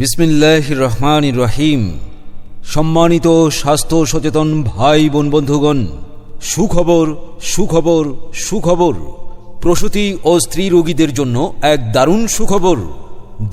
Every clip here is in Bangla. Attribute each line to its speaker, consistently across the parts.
Speaker 1: বিসমিল্লাহ রহমান রহিম। সম্মানিত স্বাস্থ্য সচেতন ভাই বোন বন্ধুগণ, সুখবর সুখবর সুখবর। প্রসূতি ও স্ত্রী রোগীদের জন্য এক দারুণ সুখবর।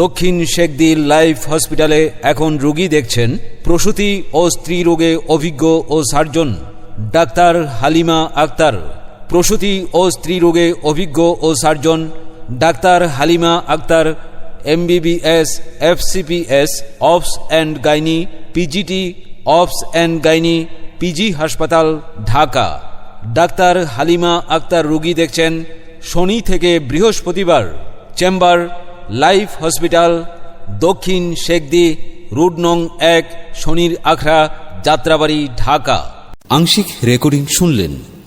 Speaker 1: দক্ষিণ শেখদির লাইফ হসপিটালে এখন রোগী দেখছেন প্রসূতি ও স্ত্রী রোগে অভিজ্ঞ ও সার্জন, ডাক্তার হালিমা আক্তার। প্রসূতি ও স্ত্রী রোগে অভিজ্ঞ ও surgeon, doctor Halima Akter MBBS FCPS obs and gynae PGT obs and gynae PG হাসপাতাল ঢাকা ডাক্তার হালিমা আক্তার রোগী দেখছেন শনি থেকে বৃহস্পতিবার, চেম্বার, লাইফ হসপিটাল, দক্ষিণ শেখদি রুড নং এক, শনির আখড়া, যাত্রাবাড়ি, ঢাকা। আংশিক রেকর্ডিং শুনলেন